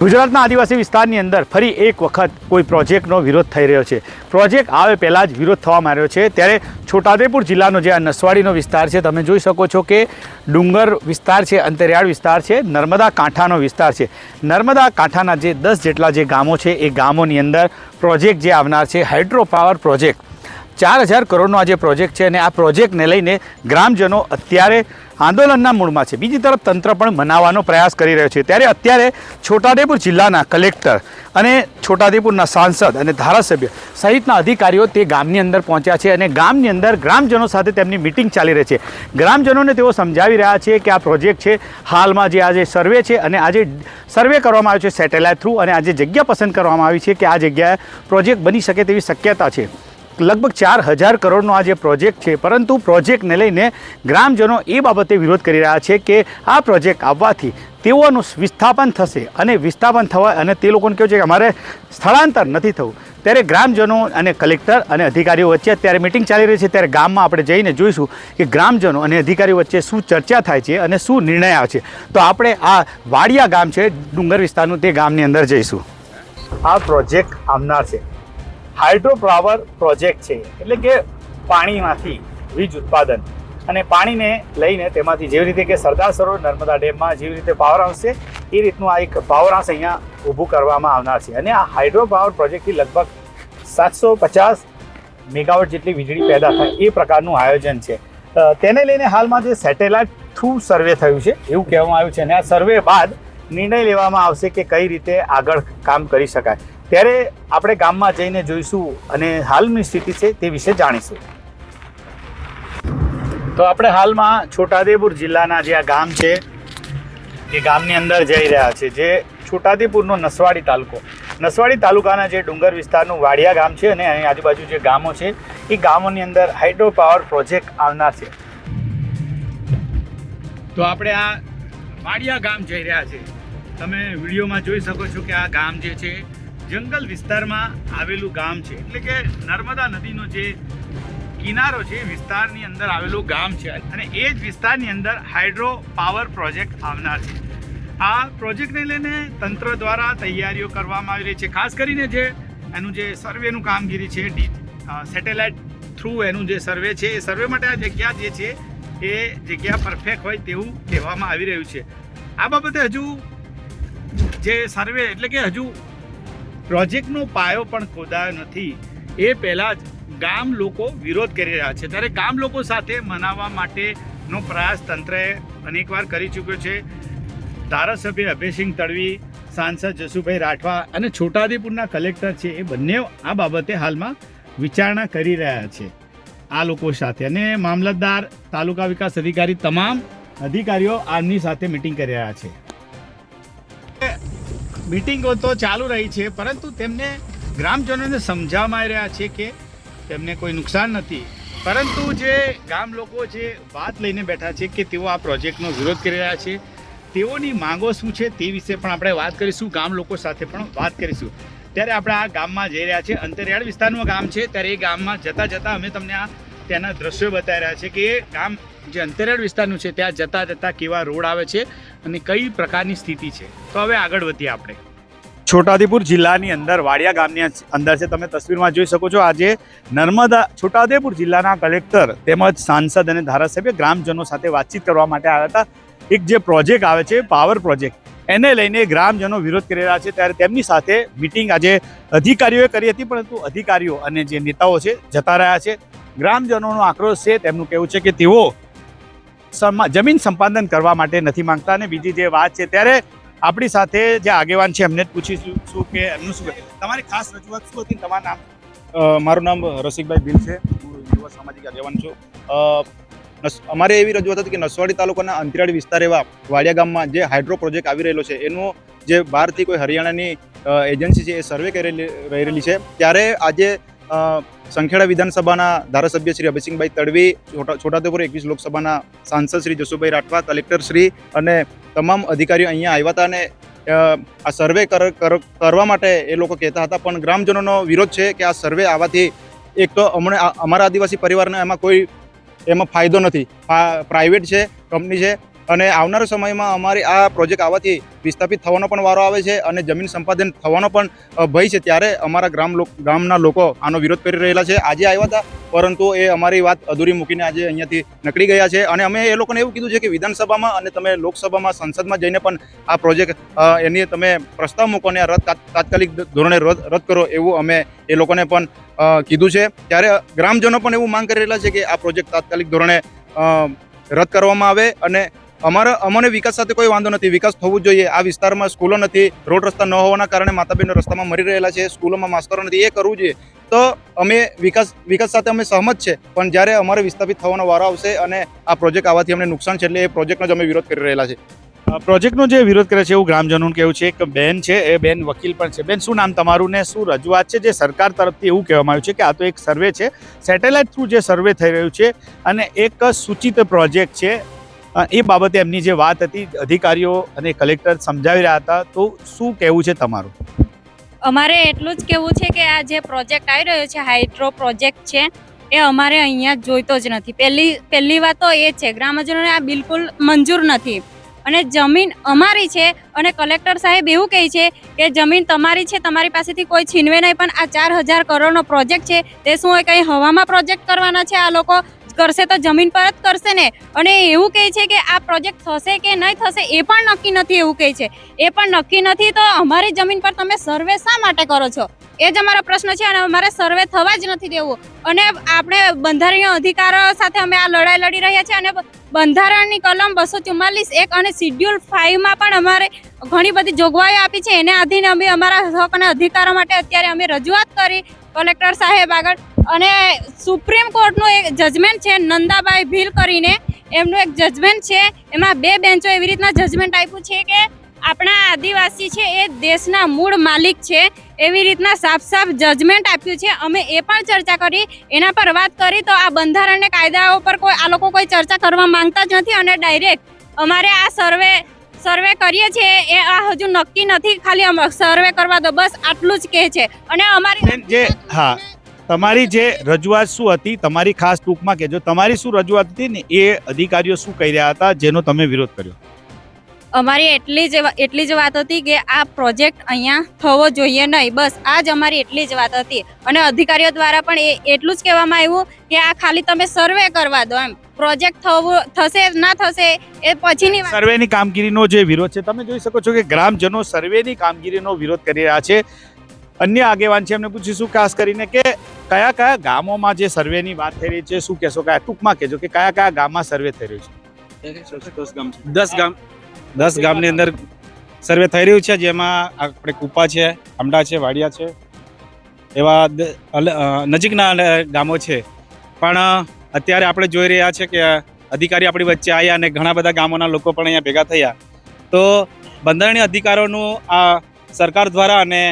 ગુજરાતના આદિવાસી વિસ્તારની અંદર ફરી એક વખત કોઈ પ્રોજેક્ટનો વિરોધ થઈ રહ્યો છે. પ્રોજેક્ટ આવે પહેલાં જ વિરોધ થવા માંડ્યો છે. ત્યારે છોટાઉદેપુર જિલ્લાનો જે આ નસવાડીનો વિસ્તાર છે, તમે જોઈ શકો છો કે ડુંગર વિસ્તાર છે, અંતરિયાળ વિસ્તાર છે, નર્મદા કાંઠાનો વિસ્તાર છે. નર્મદા કાંઠાના જે દસ જેટલા જે ગામો છે, એ ગામોની અંદર પ્રોજેક્ટ જે આવનાર છે, હાઇડ્રો પાવર પ્રોજેક્ટ. ચાર હજાર કરોડનો આ જે પ્રોજેક્ટ છે અને આ પ્રોજેક્ટને લઈને ગ્રામજનો અત્યારે આંદોલનના મૂળમાં છે. બીજી તરફ તંત્ર પણ મનાવવાનો પ્રયાસ કરી રહ્યો છે. ત્યારે અત્યારે છોટાઉદેપુર જિલ્લાના કલેક્ટર અને છોટાઉદેપુરના સાંસદ અને ધારાસભ્ય સહિતના અધિકારીઓ તે ગામની અંદર પહોંચ્યા છે અને ગામની અંદર ગ્રામજનો સાથે તેમની મિટિંગ ચાલી રહી છે. ગ્રામજનોને તેઓ સમજાવી રહ્યા છે કે આ પ્રોજેક્ટ છે. હાલમાં જે આજે સર્વે છે અને આજે સર્વે કરવામાં આવ્યો છે સેટેલાઇટ થ્રુ અને આજે જગ્યા પસંદ કરવામાં આવી છે કે આ જગ્યાએ પ્રોજેક્ટ બની શકે તેવી શક્યતા છે. લગભગ ચાર હજાર કરોડનો આ જે પ્રોજેક્ટ છે, પરંતુ પ્રોજેક્ટને લઈને ગ્રામજનો એ બાબતે વિરોધ કરી રહ્યા છે કે આ પ્રોજેક્ટ આવવાથી તેઓનું વિસ્થાપન થશે અને વિસ્થાપન થવા અને તે લોકોને કહ્યું છે કે અમારે સ્થળાંતર નથી થવું. ત્યારે ગ્રામજનો અને કલેક્ટર અને અધિકારીઓ વચ્ચે અત્યારે મિટિંગ ચાલી રહી છે. ત્યારે ગામમાં આપણે જઈને જોઈશું કે ગ્રામજનો અને અધિકારીઓ વચ્ચે શું ચર્ચા થાય છે અને શું નિર્ણય આવે છે. તો આપણે આ વાડિયા ગામ છે, ડુંગર વિસ્તારનું તે ગામની અંદર જઈશું. આ પ્રોજેક્ટ આવનાર છે. હાઇડ્રો પાવર પ્રોજેક્ટ છે. એટલે કે પાણીમાંથી વીજ ઉત્પાદન. અને પાણીને લઈને તેમાંથી જેવી રીતે કે સરદાર સરોવર નર્મદા ડેમમાં જેવી રીતે પાવર હાઉસ છે એ રીતનું આ એક પાવર હાઉસ અહીંયા ઊભું કરવામાં આવનાર છે. અને આ હાઇડ્રો પાવર પ્રોજેક્ટથી લગભગ સાતસો પચાસ મેગાવોટ જેટલી વીજળી પેદા થાય એ પ્રકારનું આયોજન છે. તેને લઈને હાલમાં જે સેટેલાઇટ થ્રુ સર્વે થયું છે, એવું કહેવામાં આવ્યું છે. અને આ સર્વે બાદ નિર્ણય લેવામાં આવશે કે કઈ રીતે આગળ કામ કરી શકાય. ત્યારે આપણે ગામમાં જઈને જોઈશું અને હાલની સ્થિતિ છે તે વિશે જાણીશું. તો આપણે હાલમાં છોટાદેપુર જિલ્લાના જે આ ગામ છે, એ ગામની અંદર જઈ રહ્યા છે, જે છોટાદેપુરનો નસવાડી તાલુકો. નસવાડી તાલુકાના જે ડુંગર વિસ્તારનું વાડિયા ગામ છે અને અહીં આજુબાજુ જે ગામો છે, એ ગામોની અંદર હાઇડ્રો પાવર પ્રોજેક્ટ આવનાર છે. તો આપણે આ વાડિયા ગામ જઈ રહ્યા છે. તમે વિડીયોમાં જોઈ શકો છો કે આ ગામ જે છે જંગલ વિસ્તારમાં આવેલું ગામ છે. એટલે કે નર્મદા નદીનો જે કિનારો છે વિસ્તારની અંદર આવેલું ગામ છે. અને એ જ વિસ્તારની અંદર હાઇડ્રો પાવર પ્રોજેક્ટ આવનાર છે. આ પ્રોજેક્ટને લઈને તંત્ર દ્વારા તૈયારીઓ કરવામાં આવી રહી છે. ખાસ કરીને જે એનું જે સર્વેનું કામગીરી છે, ડી સેટેલાઇટ થ્રુ એનું જે સર્વે છે, એ સર્વે માટે આ જગ્યા જે છે, એ જગ્યા પરફેક્ટ હોય તેવું કહેવામાં આવી રહ્યું છે. આ બાબતે હજુ જે સર્વે, એટલે કે હજુ પ્રોજેક્ટનો પાયો પણ ખોદાયો નથી. એ પહેલાં જ ગામ લોકો વિરોધ કરી રહ્યા છે. ત્યારે ગામ લોકો સાથે મનાવવા માટેનો પ્રયાસ તંત્રએ અનેકવાર કરી ચૂક્યો છે. ધારાસભ્ય અભયસિંહ તડવી, સાંસદ જસુભાઈ રાઠવા અને છોટાઉદેપુરના કલેક્ટર છે એ બંને આ બાબતે હાલમાં વિચારણા કરી રહ્યા છે. આ લોકો સાથે અને મામલતદાર, તાલુકા વિકાસ અધિકારી તમામ અધિકારીઓ આમની સાથે મિટિંગ કરી રહ્યા છે. મિટિંગો તો ચાલુ રહી છે, પરંતુ તેમને ગ્રામજનોને સમજાવવામાં રહ્યા છે કે તેમને કોઈ નુકસાન નથી. પરંતુ જે ગામ લોકો જે વાત લઈને બેઠા છે કે તેઓ આ પ્રોજેક્ટનો વિરોધ કરી રહ્યા છે, તેઓની માંગો શું છે તે વિશે પણ આપણે વાત કરીશું, ગામ લોકો સાથે પણ વાત કરીશું. ત્યારે આપણે આ ગામમાં જઈ રહ્યા છે, અંતરિયાળ વિસ્તારનું ગામ છે, ત્યારે એ ગામમાં જતાં જતાં અમે તમને આ ત્યાંના દ્રશ્યો બતાવી રહ્યા છે કે એ ગામ જે અંતરિયાળ વિસ્તારનું છે, ત્યાં જતાં જતાં કેવા રોડ આવે છે અને કઈ પ્રકારની સ્થિતિ છે? તો હવે આગળ વધીએ આપણે. છોટાઉદેપુર જિલ્લાની અંદર વાડિયા ગામની અંદર છે. તમે તસવીરમાં જોઈ શકો છો, આજે નર્મદા, છોટાઉદેપુર જિલ્લાના કલેક્ટર તેમજ સાંસદ અને ધારાસભ્ય ગ્રામજનો સાથે વાતચીત કરવા માટે આવ્યા હતા. એક જે પ્રોજેક્ટ આવે છે, પાવર પ્રોજેક્ટ, એને લઈને ગ્રામજનો વિરોધ કરી રહ્યા છે. ત્યારે તેમની સાથે મિટિંગ આજે અધિકારીઓએ કરી હતી, પરંતુ અધિકારીઓ અને જે નેતાઓ છે, જતા રહ્યા છે. ગ્રામજનોનો આક્રોશ છે. તેમનું કહેવું છે કે તેઓ જમીન સંપાદન કરવા માટે નથી માંગતા. અને બીજી જે વાત છે, ત્યારે આપણી સાથે જે આગેવાન છે, એમને જ પૂછીશું શું કે એમનું શું તમારી ખાસ રજૂઆત શું હતી? તમારું નામ? મારું નામ રસિકભાઈ ભીલ છે. હું યુવા સામાજિક આગેવાન છું. અમારે એવી રજૂઆત હતી કે નસવાડી તાલુકાના અંતરિયાળ વિસ્તાર એવા વાડિયા ગામમાં જે હાઇડ્રો પ્રોજેક્ટ આવી રહેલો છે, એનું જે બહારથી કોઈ હરિયાણાની એજન્સી છે, એ સર્વે કરેલી, રહેલી છે. ત્યારે આજે સંખેડા વિધાનસભાના ધારાસભ્ય શ્રી અભિસિંહભાઈ તડવી, છોટા, છોટાઉદેપુર એકવીસ લોકસભાના સાંસદ શ્રી જસુભાઈ રાઠવા, કલેક્ટર શ્રી અને તમામ અધિકારીઓ અહીંયા આવ્યા હતા અને આ સર્વે કર- કર- કરવા માટે એ લોકો કહેતા હતા. પણ ગ્રામજનોનો વિરોધ છે કે આ સર્વે આવવાથી એક તો અમને અમારા આદિવાસી પરિવારને એમાં કોઈ એમાં ફાયદો નથી. પ્રાઇવેટ છે, કંપની છે અને આવનારા સમયમાં અમારી આ પ્રોજેક્ટ આવવાથી વિસ્થાપિત થવાનો પણ વારો આવે છે અને જમીન સંપાદન થવાનો પણ ભય છે ત્યારે અમારા ગ્રામ ગામના લોકો આનો વિરોધ કરી રહેલા છે. આજે આવ્યા હતા, પરંતુ એ અમારી વાત અધૂરી મૂકીને આજે અહીંયાથી નકળી ગયા છે. અને અમે એ લોકોને એવું કીધું છે કે વિધાનસભામાં અને તમે લોકસભામાં સંસદમાં જઈને પણ આ પ્રોજેક્ટ એની તમે પ્રસ્તાવ મૂકો અને રદ તાત્કાલિક ધોરણે રદ રદ કરો એવું અમે એ લોકોને પણ કીધું છે. ત્યારે ગ્રામજનો પણ એવું માંગ કરી રહેલા છે કે આ પ્રોજેક્ટ તાત્કાલિક ધોરણે રદ કરવામાં આવે અને અમારા અમને વિકાસ સાથે કોઈ વાંધો નથી. વિકાસ થવું જોઈએ. આ વિસ્તારમાં સ્કૂલો નથી. રોડ રસ્તા ન હોવાના કારણે માતા બહેનો રસ્તામાં મરી રહેલા છે. સ્કૂલોમાં માસ્તરો નથી. એ કરવું જોઈએ. તો અમે વિકાસ વિકાસ સાથે અમે સહમત છે. પણ જ્યારે અમારે વિસ્થાપિત થવાનો વારો આવશે અને આ પ્રોજેક્ટ આવવાથી અમને નુકસાન છે એટલે એ પ્રોજેક્ટનો જ અમે વિરોધ કરી રહેલા છે. પ્રોજેક્ટનો જે વિરોધ કરે છે એવું ગ્રામજનોનું કહેવું છે. એક બેન છે. એ બેન વકીલ પણ છે. બેન, શું નામ તમારું ને શું રજૂઆત છે? જે સરકાર તરફથી એવું કહેવામાં આવ્યું છે કે આ તો એક સર્વે છે. સેટેલાઇટ થ્રુ જે સર્વે થઈ રહ્યું છે અને એક સૂચિત પ્રોજેક્ટ છે. એ બાબતે એમની જે વાત હતી, અધિકારીઓ અને કલેક્ટર સમજાવી રહ્યા હતા, તો શું કહેવું છે તમારું? અમારે એટલું જ કહેવું છે કે આ જે પ્રોજેક્ટ આવી રહ્યો છે, હાઇડ્રો પ્રોજેક્ટ છે, એ અમારે અહીંયા જોઈતો જ નથી. પહેલી પહેલી વાત તો એ છે, ગ્રામજનોને આ બિલકુલ મંજૂર નથી. અને જમીન અમારી છે, અને કલેક્ટર સાહેબ એવું કહે છે કે જમીન તમારી છે, તમારી પાસેથી કોઈ છીનવે નહીં, પણ આ ચાર હજાર કરોડનો પ્રોજેક્ટ છે, તે શું હોય કંઈ હવામાં પ્રોજેક્ટ કરવાના છે આ લોકો? કરશે તો જમીન પર જ કરશે ને? અને એવું કહે છે કે આ પ્રોજેક્ટ થશે કે નહીં થશે એ પણ નક્કી નથી એવું કહે છે. એ પણ નક્કી નથી તો અમારી જમીન પર તમે સર્વે શા માટે કરો છો? એ જ અમારો પ્રશ્ન છે અને અમારે સર્વે થવા જ નથી દેવું. અને આપણે બંધારણીય અધિકારો સાથે અમે આ લડાઈ લડી રહ્યા છીએ અને બંધારણની કલમ બસો ચુમ્માલીસ એક અને શિડ્યુલ ફાઇવમાં પણ અમારે ઘણી બધી જોગવાઈઓ આપી છે. એને આધીને અમે અમારા હક અને અધિકારો માટે અત્યારે અમે રજૂઆત કરી. કલેક્ટર સાહેબ આગળ અને સુપ્રીમ કોર્ટનું એક જજમેન્ટ છે, નંદાબાઈ ભીલ કરીને. એમનું એક જજમેન્ટ છે. એમાં બે બેન્ચો એવી રીતના જજમેન્ટ આપ્યું છે કે આપણા આદિવાસી છે એ દેશના મૂળ માલિક છે. એવી રીતના સાફ સાફ જજમેન્ટ આપ્યું છે. અમે એ પણ ચર્ચા કરી. એના પર વાત કરી તો આ બંધારણ અને કાયદાઓ પર કોઈ, આ લોકો કોઈ ચર્ચા કરવા માંગતા જ નથી અને ડાયરેક્ટ અમારે આ સર્વે સર્વે કરીએ છીએ. એ આ હજુ નક્કી નથી. ખાલી સર્વે કરવા દો. બસ આટલું જ કહે છે. અને અમારી જે, હા. તમારી જે રજૂઆત શું હતી તમારી ખાસ ટૂંકમાં કહેજો. તમારી શું રજૂઆત હતી ને એ અધિકારીઓ શું કહી રહ્યા હતા જેનો તમે વિરોધ કર્યો? અમારી એટલી જ એટલી જ વાત હતી કે આ પ્રોજેક્ટ અહીંયા થવો જોઈએ નહીં. બસ આ જ અમારી એટલી જ વાત હતી. અને અધિકારીઓ દ્વારા પણ એ એટલું જ કહેવામાં આવ્યું કે આ ખાલી તમે સર્વે કરવા દો એમ. પ્રોજેક્ટ થવું થશે ના થશે એ પછીની સર્વેની કામગીરીનો જે વિરોધ છે તમે જોઈ શકો છો કે ગ્રામજનો સર્વેની કામગીરીનો વિરોધ કરી રહ્યા છે. અન્ય આગેવાન છે એમને પૂછીશું ખાસ કરીને કે કયા કયા ગામોમાં જે સર્વેની વાત થઈ રહી છે, શું કહેશો કયા? ટૂંકમાં કહેજો કે કયા કયા ગામમાં સર્વે થઈ રહ્યું છે? દસ ગામ. દસ ગામની અંદર સર્વે થઈ રહ્યું છે, જેમાં આપણે કુપા છે, આમડા છે, વાડિયા છે, એવા નજીકના ગામો છે. પણ અત્યારે આપણે જોઈ રહ્યા છે કે અધિકારી આપણી વચ્ચે આવ્યા અને ઘણા બધા ગામોના લોકો પણ અહીંયા ભેગા થયા. તો, બંધારણીય અધિકારોનું આ સરકાર દ્વારા અને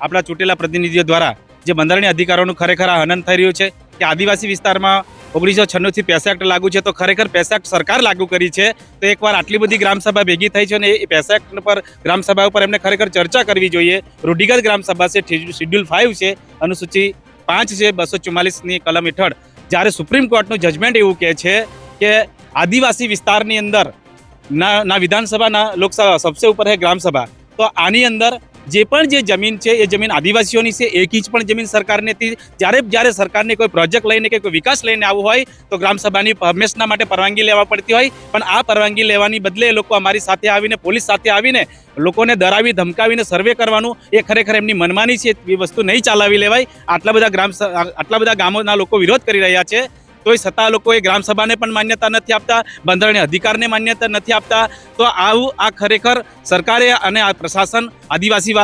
આપણા ચૂંટેલા પ્રતિનિધિઓ દ્વારા જે બંધારણીય અધિકારોનું ખરેખર આ હનન થઈ રહ્યું છે કે આદિવાસી વિસ્તારમાં ઓગણીસો છન્નુંથી પેસા લાગુ છે, તો ખરેખર પેસા સરકાર લાગુ કરી છે. તો એકવાર આટલી બધી ગ્રામસભા ભેગી થઈ છે અને એ પેસા એક્ટ પર ગ્રામસભા ઉપર એમને ખરેખર ચર્ચા કરવી જોઈએ. રૂઢિગત ગ્રામસભા છે શિડ્યુલ ફાઇવ છે, અનુસૂચિ પાંચ છે, બસો ચુમ્માલીસની કલમ હેઠળ. જ્યારે સુપ્રીમ કોર્ટનું જજમેન્ટ એવું કહે છે કે આદિવાસી વિસ્તારની અંદર ના ના વિધાનસભા, ના લોકસભા, સબસે ઉપર છે ગ્રામસભા તો આની અંદર જે પણ જે જમીન છે, એ જમીન આદિવાસીઓની છે, એક ઇંચ પણ જમીન સરકારને જ્યારે જ્યારે સરકારને કોઈ પ્રોજેક્ટ લઈને કે કોઈ વિકાસ લઈને આવવું હોય, તો ગ્રામસભાની હંમેશના માટે પરવાનગી લેવા પડતી હોય. પણ આ પરવાનગી લેવાની બદલે લોકો અમારી સાથે આવીને, પોલીસ સાથે આવીને, લોકોને ડરાવી, ધમકાવીને સર્વે કરવાનું, એ ખરેખર એમની મનમાની છે. એ વસ્તુ નહીં ચલાવી લેવાય. આટલા બધા ગ્રામ આટલા બધા ગામોના લોકો વિરોધ કરી રહ્યા છે. તોય છતાં લોકોએ ગ્રામસભાને પણ માન્યતા નથી આપતા, બંધારણીય અધિકારને માન્યતા નથી આપતા. તો આવું આ ખરેખર સરકારે અને આ પ્રશાસન આદિવાસી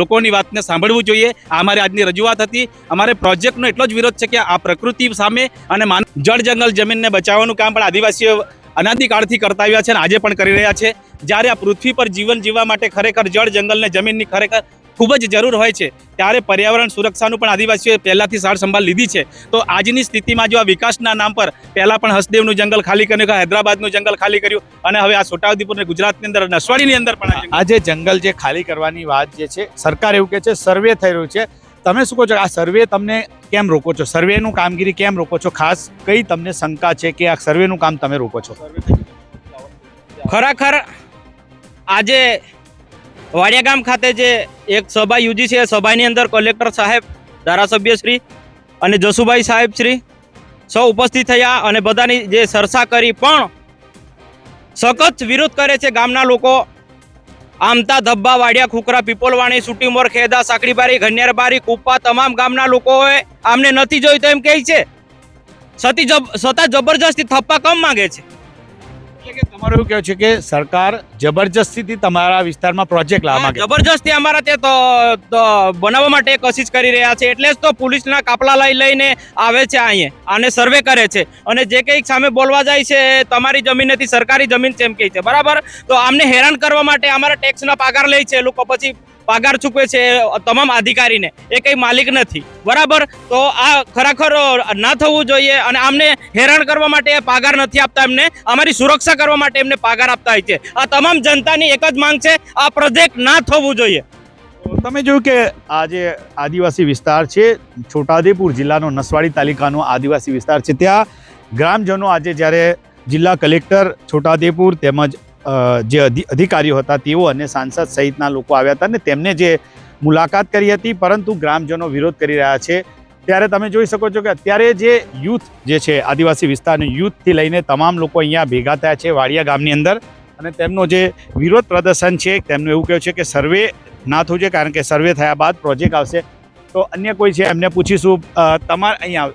લોકોની વાતને સાંભળવું જોઈએ. આ અમારી આજની રજૂઆત હતી. અમારે પ્રોજેક્ટનો એટલો જ વિરોધ છે કે આ પ્રકૃતિ સામે અને જળ જંગલ જમીનને બચાવવાનું કામ પણ આદિવાસીઓ અનાદિકાળથી કરતા આવ્યા છે અને આજે પણ કરી રહ્યા છે. જ્યારે આ પૃથ્વી પર જીવન જીવવા માટે ખરેખર જળ જંગલને જમીનની ખરેખર ખૂબ જ જરૂર હોય છે. ત્યારે પર્યાવરણ સુરક્ષાનું પણ આદિવાસીઓએ પહેલાંથી સાર સંભાળ લીધી છે. તો આજની સ્થિતિમાં જો આ વિકાસના નામ પર પહેલાં પણ હસદેવનું જંગલ ખાલી કર્યું હૈદરાબાદનું જંગલ ખાલી કર્યું અને હવે આ છોટાઉદેપુર ગુજરાતની અંદર નસવાડીની અંદર પણ આજે જંગલ આ જે જંગલ જે ખાલી કરવાની વાત જે છે સરકાર એવું કહે છે સર્વે થઈ રહ્યું છે. તમે શું કહો છો? આ સર્વે તમને કેમ રોકો છો? સર્વેનું કામગીરી કેમ રોકો છો? ખાસ કઈ તમને શંકા છે કે આ સર્વેનું કામ તમે રોકો છો? ખરેખર આજે વાડિયા ગામ ખાતે જે એક સભા યોજી છે, એ સભાની અંદર કલેક્ટર સાહેબ, ધારાસભ્ય શ્રી અને જસુભાઈ સાહેબ શ્રી સૌ ઉપસ્થિત થયા અને બધાની જે ચર્ચા કરી પણ સખત વિરોધ કરે છે ગામના લોકો. આમતા ધબ્બા, વાડિયા, ખુકરા, પીપોલવાણી, સુટીમોર, ખેદા, સાંકડીબારી, ઘનિયારબારી કુપ્પા તમામ ગામના લોકોએ આમને નથી જોયું એમ કહે છે. સતી જબ, સતા જબરજસ્તી થપ્પા કમ માંગે છે. તમારું એવું કહેવું છે કે સરકાર જબરજસ્તીથી તમારા વિસ્તારમાં પ્રોજેક્ટ લાવવા માંગે જબરજસ્તી અમારા તે તો બનાવવા માટે કોશિશ કરી રહ્યા છે. એટલે જ તો પોલીસના કાપલા લઈ લઈને આવે છે અહીંયા અને સર્વે કરે છે. અને જે કંઈક સામે બોલવા જાય છે તમારી જમીન નથી સરકારી જમીન છે એમ કહે છે. બરાબર? તો આમને હેરાન કરવા માટે અમારા ટેક્સના પાગાર લે છે. લોકો પછી પગાર ચૂકવે છે તમામ અધિકારીને, એ કંઈ માલિક નથી. બરાબર? તો આ ખરેખર ના થવું જોઈએ અને આમને હેરાન કરવા માટે પગાર નથી આપતા એમને. અમારી સુરક્ષા કરવા માટે એમને પગાર આપતા હોય છે. આ તમામ જનતાની એક જ માંગ છે, આ પ્રોજેક્ટ ના થવું જોઈએ. તમે જોયું કે આ જે આદિવાસી વિસ્તાર છે, છોટાઉદેપુર જિલ્લાનો નસવાડી તાલુકાનો આદિવાસી વિસ્તાર છે. ત્યાં ગ્રામજનો આજે જ્યારે જિલ્લા કલેક્ટર છોટાઉદેપુર તેમજ જે અધિ- અધિકારીઓ હતા, તેઓ અને સાંસદ સહિતના લોકો આવ્યા હતા અને તેમને જે મુલાકાત કરી હતી, પરંતુ ગ્રામજનો વિરોધ કરી રહ્યા છે. ત્યારે તમે જોઈ શકો છો કે અત્યારે જે યુથ જે છે, આદિવાસી વિસ્તારનું યુથથી લઈને તમામ લોકો અહીંયા ભેગા થયા છે વાડિયા ગામની અંદર અને તેમનો જે વિરોધ પ્રદર્શન છે, તેમનું એવું કહેવું છે કે સર્વે ના થવું જોઈએ કારણ કે સર્વે થયા બાદ પ્રોજેક્ટ આવશે. તો અન્ય કોઈ છે એમને પૂછીશું. તમારે અહીંયા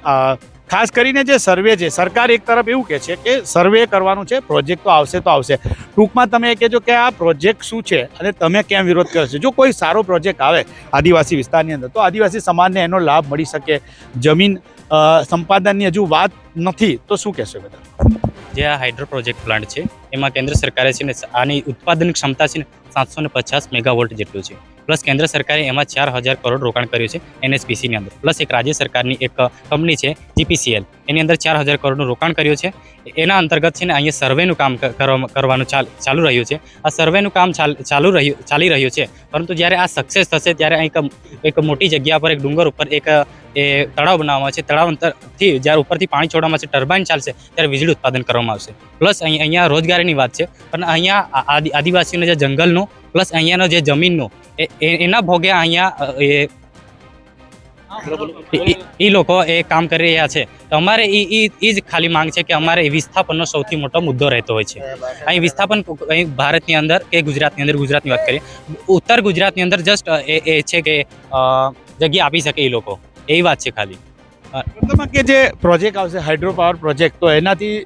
ખાસ કરીને જે સર્વે છે, સરકાર એક તરફ એવું કહે છે કે સર્વે કરવાનું છે, પ્રોજેક્ટ તો આવશે તો આવશે. ટૂંકમાં તમે કહેજો કે આ પ્રોજેક્ટ શું છે અને તમે કેમ વિરોધ કરો છો? જો કોઈ સારો પ્રોજેક્ટ આવે આદિવાસી વિસ્તારની અંદર, તો આદિવાસી સમાજને એનો લાભ મળી શકે. જમીન સંપાદનની હજુ વાત નથી, તો શું કહેશો બધા? જે આ હાઇડ્રો પ્રોજેક્ટ પ્લાન્ટ છે, એમાં કેન્દ્ર સરકારે છે ને, આની ઉત્પાદન ક્ષમતા છે ને સાતસો ને પચાસ મેગાવોલ્ટ જેટલું છે. પ્લસ કેન્દ્ર સરકારે એમાં ચાર હજાર કરોડ રોકાણ કર્યું છે એનએસપીસીની અંદર. પ્લસ એક રાજ્ય સરકારની એક કંપની છે જીપીસીએલ. એની અંદર ચાર હજાર કરોડનું રોકાણ કર્યું છે. એના અંતર્ગત છે ને અહીંયા સર્વેનું કામ કરવા- કરવાનું ચાલ- રહ્યું છે. આ સર્વેનું કામ ચાલ- રહ્યું ચાલી રહ્યું છે. પરંતુ જ્યારે આ સક્સેસ થશે ત્યારે અહીં એક મોટી જગ્યા પર એક ડુંગર ઉપર એક, એ તળાવ બનાવવામાં છે તળાવ અંતરથી જ્યારે ઉપરથી પાણી છોડવામાં છે ટર્બાઇન ચાલશે, ત્યારે વીજળી ઉત્પાદન કરવામાં આવશે. પ્લસ અહીં, અહીંયા રોજગારીની વાત છે. પણ અહીંયા આદિવાસીઓને આદિ, આદિવાસીઓના જે જંગલનું, પ્લસ અહીંયાનો જે જમીનનું એના ભોગે અહીંયા એ એ લોકો એ કામ કરી રહ્યા છે. તો અમારે એ એ જ ખાલી માંગ છે કે અમારે એ વિસ્થાપનનો સૌથી મોટો મુદ્દો રહેતો હોય છે. અહીં વિસ્થાપન અહીં ભારતની અંદર કે ગુજરાતની અંદર ગુજરાતની વાત કરીએ. ઉત્તર ગુજરાતની અંદર જસ્ટ એ એ છે કે અ, જગ્યા આપી શકે એ લોકો. એ વાત છે ખાલી. કે જે પ્રોજેક્ટ આવશે હાઇડ્રો પાવર પ્રોજેક્ટ તો એનાથી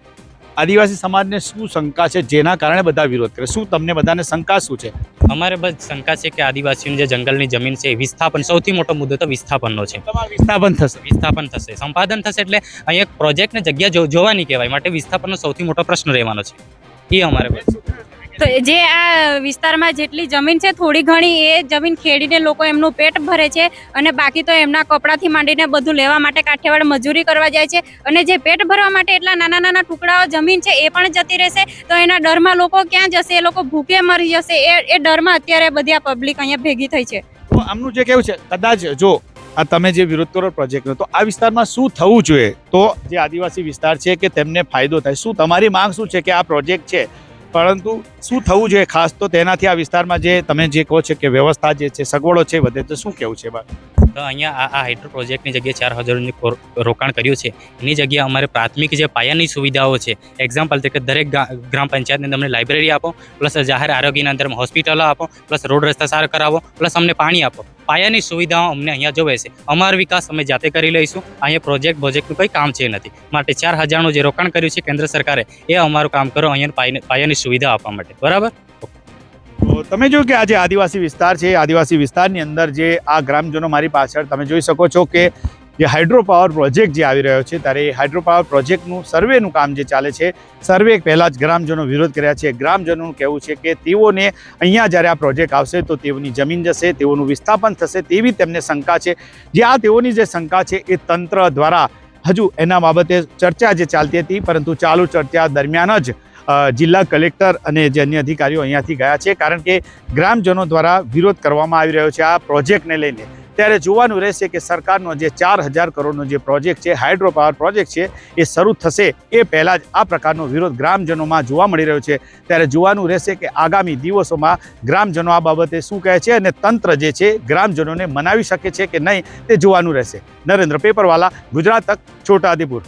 આદિવાસી સમાજને શું શંકા છે? જેના કારણે બધા વિરોધ કરે? શું તમને બધાને શંકા શું છે? અમારે બસ શંકા છે કે આદિવાસીઓની જે જંગલની જમીન છે એ વિસ્થાપન સૌથી મોટો મુદ્દો તો વિસ્થાપનનો છે. વિસ્થાપન થશે. વિસ્થાપન થશે. સંપાદન થશે એટલે અહીંયા એક પ્રોજેક્ટને જગ્યા જોવાની કહેવાય. માટે વિસ્થાપનનો સૌથી મોટો પ્રશ્ન રહેવાનો છે. એ અમારે બસ. તો જે આ વિસ્તારમાં જેટલી જમીન છે, થોડી ઘણી એ જમીન ખેડીને લોકો એમનું પેટ ભરે છે અને બાકી તો એમના કપડાથી માંડીને બધું લેવા માટે કાઠિયાવાડ મજૂરી કરવા જાય છે અને જે પેટ ભરવા માટે એટલા નાના નાના ટુકડાઓ જમીન છે, એ પણ જતી રહેશે. તો એના ડરમાં લોકો ક્યાં જશે? એ લોકો ભૂખે મરી જશે. એ એ ડરમાં અત્યારે બધી આ પબ્લિક અહીંયા ભેગી થઈ છે. તો આમનું જે કેવું છે, કદાચ જો આ તમે જે વિરોધ કરો પ્રોજેક્ટનો તો આ વિસ્તારમાં શું થવું જોઈએ? તો જે આદિવાસી વિસ્તાર છે કે તેમને ફાયદો થાય, શું તમારી માંગ શું છે કે આ પ્રોજેક્ટ છે? પરંતુ શું થવું જોઈએ ખાસ તો તેનાથી આ વિસ્તારમાં જે તમે જે કહો છો કે વ્યવસ્થા જે છે, સગવડો છે વધે, તો શું કેવું છે બા તો અહીંયા આ હાઇડ્રો પ્રોજેક્ટની જગ્યાએ ચાર હજારનું રોકાણ કર્યું છે. એની જગ્યાએ અમારે પ્રાથમિક જે પાયાની સુવિધાઓ છે એક્ઝામ્પલ તરીકે દરેક ગ્રામ પંચાયતની અમને લાઇબ્રેરી આપો પ્લસ જાહેર આરોગ્યના અંદર હોસ્પિટલો આપો પ્લસ રોડ રસ્તા સારા કરાવો પ્લસ અમને પાણી આપો. પાયાની સુવિધાઓ અમને અહીંયા જોવે છે. અમારો વિકાસ અમે જાતે કરી લઈશું. અહીંયા પ્રોજેક્ટ પ્રોજેક્ટનું કંઈ કામ છે નથી. માટે ચાર હજારનું જે રોકાણ કર્યું છે કેન્દ્ર સરકારે, એ અમારું કામ કરો, અહીંયા પાયાની સુવિધા આપવા માટે. બરાબર? તો તમે જોયું કે આ જે આદિવાસી વિસ્તાર છે આદિવાસી વિસ્તારની અંદર જે આ ગ્રામજનો મારી પાછળ તમે જોઈ શકો છો કે જે હાઇડ્રો પાવર પ્રોજેક્ટ જે આવી રહ્યો છે, ત્યારે એ હાઇડ્રો પાવર પ્રોજેક્ટનું સર્વેનું કામ જે ચાલે છે સર્વે પહેલાં જ ગ્રામજનો વિરોધ કર્યા છે. ગ્રામજનોનું કહેવું છે કે તેઓને અહીંયા જ્યારે આ પ્રોજેક્ટ આવશે તો તેઓની જમીન જશે, તેઓનું વિસ્થાપન થશે તેવી તેમને શંકા છે. જે આ તેઓની જે શંકા છે એ તંત્ર દ્વારા હજુ એના બાબતે ચર્ચા જે ચાલતી હતી, પરંતુ ચાલુ ચર્ચા દરમિયાન જ જિલ્લા કલેક્ટર અને જે અન્ય અધિકારીઓ અહીંયાથી ગયા છે, કારણ કે ગ્રામજનો દ્વારા વિરોધ કરવામાં આવી રહ્યો છે આ પ્રોજેક્ટને લઈને. ત્યારે જોવાનું રહેશે કે સરકારનો જે ચાર હજાર કરોડનો જે પ્રોજેક્ટ છે, હાઇડ્રો પાવર પ્રોજેક્ટ છે, એ શરૂ થશે એ પહેલાં જ આ પ્રકારનો વિરોધ ગ્રામજનોમાં જોવા મળી રહ્યો છે. ત્યારે જોવાનું રહેશે કે આગામી દિવસોમાં ગ્રામજનો આ બાબતે શું કહે છે અને તંત્ર જે છે, ગ્રામજનોને મનાવી શકે છે કે નહીં, તે જોવાનું રહેશે. નરેન્દ્ર પેપરવાલા, ગુજરાત તક, છોટાઉદેપુર.